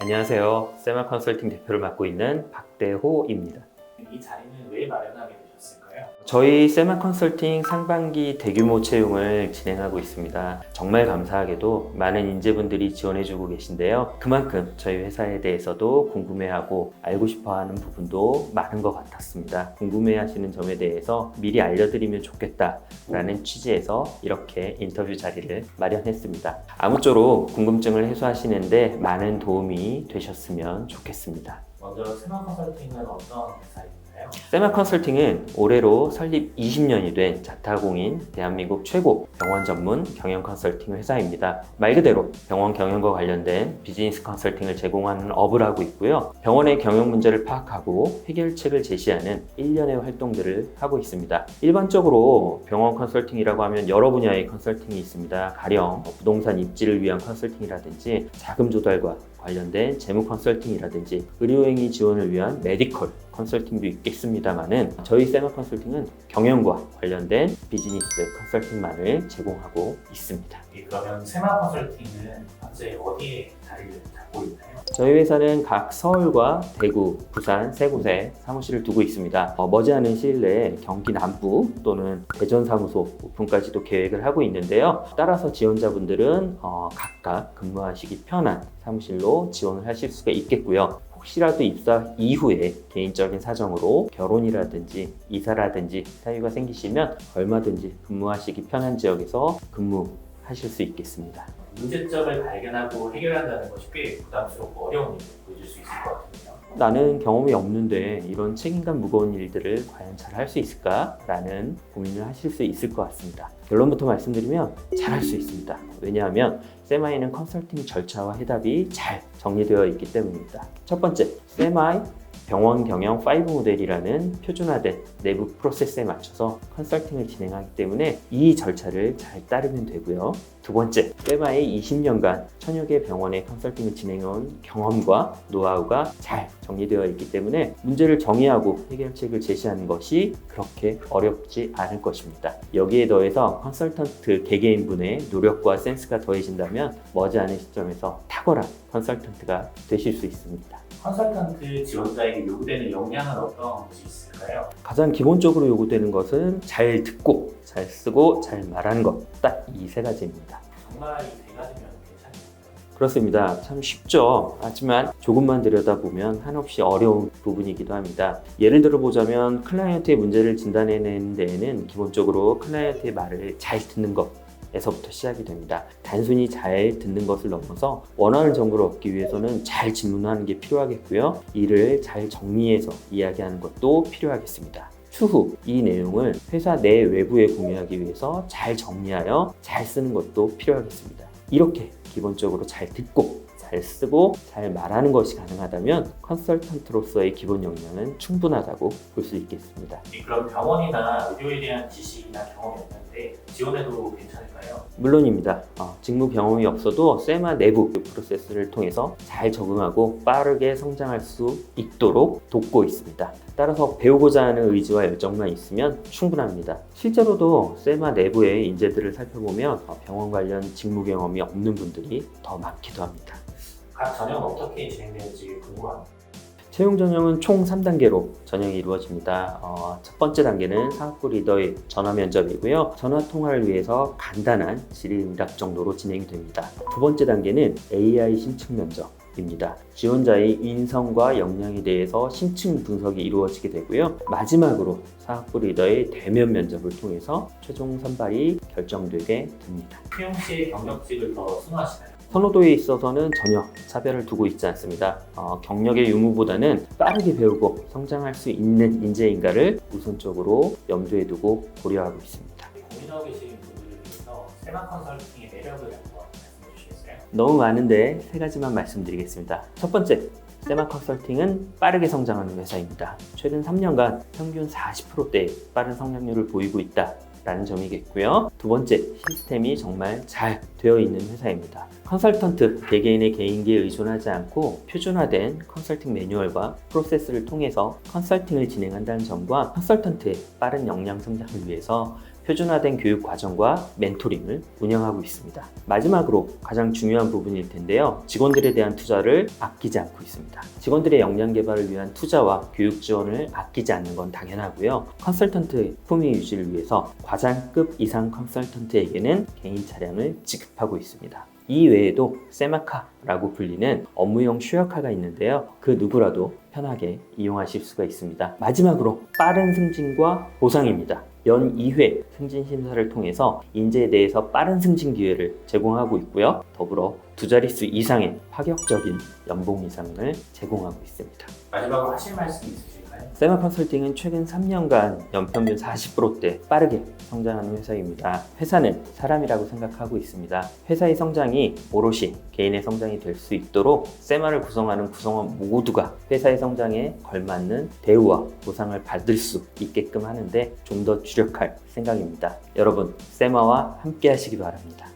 안녕하세요. 세마 컨설팅 대표를 맡고 있는 박대호입니다. 이 자리는 왜 마련하게? 저희 세마 컨설팅 상반기 대규모 채용을 진행하고 있습니다. 정말 감사하게도 많은 인재분들이 지원해주고 계신데요. 그만큼 저희 회사에 대해서도 궁금해하고 알고 싶어하는 부분도 많은 것 같았습니다. 궁금해하시는 점에 대해서 미리 알려드리면 좋겠다라는 취지에서 이렇게 인터뷰 자리를 마련했습니다. 아무쪼록 궁금증을 해소하시는데 많은 도움이 되셨으면 좋겠습니다. 먼저 세마 컨설팅은 어떤 회사인가요? 세마 컨설팅은 올해로 설립 20년이 된 자타공인 대한민국 최고 병원 전문 경영 컨설팅 회사입니다. 말 그대로 병원 경영과 관련된 비즈니스 컨설팅을 제공하는 업을 하고 있고요. 병원의 경영 문제를 파악하고 해결책을 제시하는 일련의 활동들을 하고 있습니다. 일반적으로 병원 컨설팅이라고 하면 여러 분야의 컨설팅이 있습니다. 가령 부동산 입지를 위한 컨설팅이라든지 자금 조달과 관련된 재무 컨설팅이라든지 의료행위 지원을 위한 메디컬 컨설팅도 있겠습니다만은 저희 세마 컨설팅은 경영과 관련된 비즈니스 컨설팅만을 제공하고 있습니다. 예, 그러면 세마 컨설팅은 현재 어디에 저희 회사는 각 서울과 대구, 부산 세 곳에 사무실을 두고 있습니다. 어, 머지않은 시일 내에 경기 남부 또는 대전 사무소 오픈까지도 계획을 하고 있는데요. 따라서 지원자분들은 어, 각각 근무하시기 편한 사무실로 지원을 하실 수가 있겠고요. 혹시라도 입사 이후에 개인적인 사정으로 결혼이라든지 이사라든지 사유가 생기시면 얼마든지 근무하시기 편한 지역에서 근무하실 수 있겠습니다. 문제점을 발견하고 해결한다는 것이 꽤 부담스럽고 어려운 일을 보여줄 수 있을 것 같거든요. 나는 경험이 없는데 이런 책임감 무거운 일들을 과연 잘 할 수 있을까라는 고민을 하실 수 있을 것 같습니다. 결론부터 말씀드리면 잘 할 수 있습니다. 왜냐하면 세마이는 컨설팅 절차와 해답이 잘 정리되어 있기 때문입니다. 첫 번째, 세마이 병원 경영 5 모델이라는 표준화된 내부 프로세스에 맞춰서 컨설팅을 진행하기 때문에 이 절차를 잘 따르면 되고요. 두 번째, 세마의 20년간 천여 개 병원의 컨설팅을 진행해온 경험과 노하우가 잘 정리되어 있기 때문에 문제를 정의하고 해결책을 제시하는 것이 그렇게 어렵지 않을 것입니다. 여기에 더해서 컨설턴트 개개인분의 노력과 센스가 더해진다면 머지않은 시점에서 탁월한 컨설턴트가 되실 수 있습니다. 컨설턴트 지원자에게 요구되는 역량은 어떤 것이 있을까요? 가장 기본적으로 요구되는 것은 잘 듣고 잘 쓰고 잘 말하는 것 딱 이 세 가지입니다. 정말 이세 가지면? 그렇습니다. 참 쉽죠. 하지만 조금만 들여다보면 한없이 어려운 부분이기도 합니다. 예를 들어 보자면 클라이언트의 문제를 진단해내는 데에는 기본적으로 클라이언트의 말을 잘 듣는 것 에서부터 시작이 됩니다. 단순히 잘 듣는 것을 넘어서 원하는 정보를 얻기 위해서는 잘 질문하는 게 필요하겠고요. 이를 잘 정리해서 이야기하는 것도 필요하겠습니다. 추후 이 내용을 회사 내 외부에 공유하기 위해서 잘 정리하여 잘 쓰는 것도 필요하겠습니다. 이렇게 기본적으로 잘 듣고 잘 쓰고 잘 말하는 것이 가능하다면 컨설턴트로서의 기본 역량은 충분하다고 볼 수 있겠습니다. 예, 그럼 병원이나 의료에 대한 지식이나 경험이 없는 데 지원해도 괜찮을까요? 물론입니다. 어, 직무 경험이 없어도 세마 내부 프로세스를 통해서 잘 적응하고 빠르게 성장할 수 있도록 돕고 있습니다. 따라서 배우고자 하는 의지와 열정만 있으면 충분합니다. 실제로도 세마 내부의 인재들을 살펴보면 어, 병원 관련 직무 경험이 없는 분들이 더 많기도 합니다. 각 전형은 어떻게 진행되는지 궁금합니다. 채용 전형은 총 3단계로 전형이 이루어집니다. 어, 첫 번째 단계는 사업부 리더의 전화 면접이고요. 전화 통화를 위해서 간단한 질의응답 정도로 진행이 됩니다. 두 번째 단계는 AI 심층 면접 입니다. 지원자의 인성과 역량에 대해서 심층 분석이 이루어지게 되고요. 마지막으로 사업부 리더의 대면 면접을 통해서 최종 선발이 결정되게 됩니다. 채용 시에 경력직을 더 선호하시나요? 선호도에 있어서는 전혀 차별을 두고 있지 않습니다. 어, 경력의 유무보다는 빠르게 배우고 성장할 수 있는 인재인가를 우선적으로 염두에 두고 고려하고 있습니다. 고민하고 분들을 위해서 세마 컨설팅의 매력을 한번 말씀해 주시겠어요? 너무 많은데 세 가지만 말씀드리겠습니다. 첫 번째, 세마 컨설팅은 빠르게 성장하는 회사입니다. 최근 3년간 평균 40%대의 빠른 성장률을 보이고 있다. 라는 점이겠고요. 두 번째, 시스템이 정말 잘 되어 있는 회사입니다. 컨설턴트 개개인의 개인기에 의존하지 않고 표준화된 컨설팅 매뉴얼과 프로세스를 통해서 컨설팅을 진행한다는 점과 컨설턴트의 빠른 역량 성장을 위해서 표준화된 교육 과정과 멘토링을 운영하고 있습니다. 마지막으로 가장 중요한 부분일 텐데요. 직원들에 대한 투자를 아끼지 않고 있습니다. 직원들의 역량 개발을 위한 투자와 교육 지원을 아끼지 않는 건 당연하고요. 컨설턴트 품위 유지를 위해서 과장급 이상 컨설턴트에게는 개인 차량을 지급하고 있습니다. 이 외에도 세마카라고 불리는 업무용 슈어카가 있는데요. 그 누구라도 편하게 이용하실 수가 있습니다. 마지막으로 빠른 승진과 보상입니다. 연 2회 승진 심사를 통해서 인재에 대해서 빠른 승진 기회를 제공하고 있고요. 더불어 두 자릿수 이상의 파격적인 연봉 인상을 제공하고 있습니다. 마지막으로 하실 말씀 있으실까요? 세마 컨설팅은 최근 3년간 연평균 40%대 빠르게 성장하는 회사입니다. 회사는 사람이라고 생각하고 있습니다. 회사의 성장이 오롯이 개인의 성장이 될 수 있도록 세마를 구성하는 구성원 모두가 회사의 성장에 걸맞는 대우와 보상을 받을 수 있게끔 하는데 좀 더 주력할 생각입니다. 여러분, 세마와 함께 하시기 바랍니다.